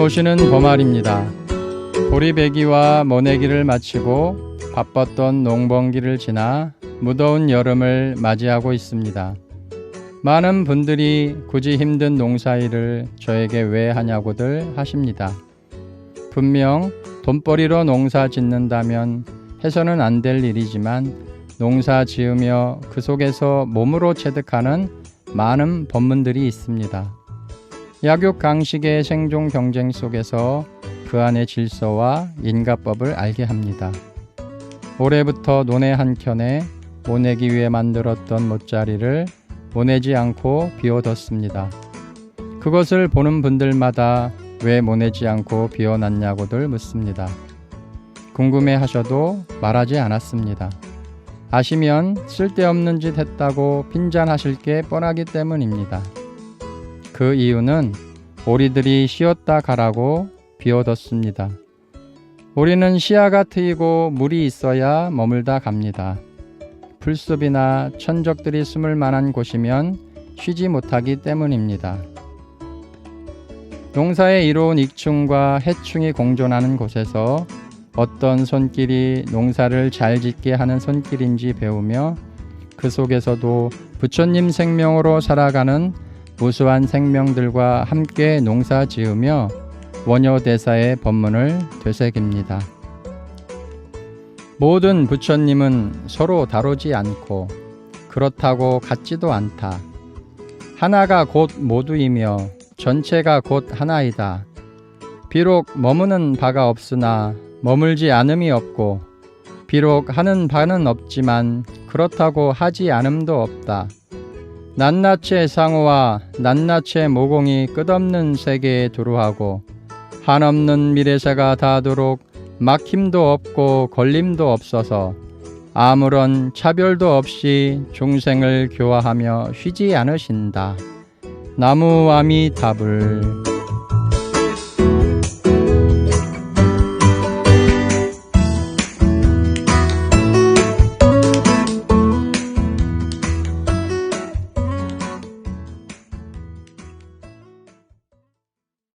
오시는 봄알입니다. 보리배기와 모내기를 마치고 바빴던 농번기를 지나 무더운 여름을 맞이하고 있습니다. 많은 분들이 굳이 힘든 농사일을 저에게 왜 하냐고들 하십니다. 분명 돈벌이로 농사 짓는다면 해서는 안 될 일이지만 농사 지으며 그 속에서 몸으로 체득하는 많은 법문들이 있습니다. 약육 강식의 생존 경쟁 속에서 그 안의 질서와 인가법을 알게 합니다. 올해부터 논의 한켠에 모내기 위해 만들었던 못자리를 모내지 않고 비워뒀습니다. 그것을 보는 분들마다 왜 모내지 않고 비워놨냐고들 묻습니다. 궁금해 하셔도 말하지 않았습니다. 아시면 쓸데없는 짓 했다고 핀잔하실 게 뻔하기 때문입니다. 그 이유는 오리들이 쉬었다 가라고 비워뒀습니다. 오리는 시야가 트이고 물이 있어야 머물다 갑니다. 풀숲이나 천적들이 숨을 만한 곳이면 쉬지 못하기 때문입니다. 농사에 이로운 익충과 해충이 공존하는 곳에서 어떤 손길이 농사를 잘 짓게 하는 손길인지 배우며 그 속에서도 부처님 생명으로 살아가는 무수한 생명들과 함께 농사 지으며 원효대사의 법문을 되새깁니다. 모든 부처님은 서로 다루지 않고 그렇다고 같지도 않다. 하나가 곧 모두이며 전체가 곧 하나이다. 비록 머무는 바가 없으나 머물지 않음이 없고 비록 하는 바는 없지만 그렇다고 하지 않음도 없다. 낱낱의 상호와 낱낱의 모공이 끝없는 세계에 두루하고 한없는 미래사가 닿도록 막힘도 없고 걸림도 없어서 아무런 차별도 없이 중생을 교화하며 쉬지 않으신다. 나무 아미타불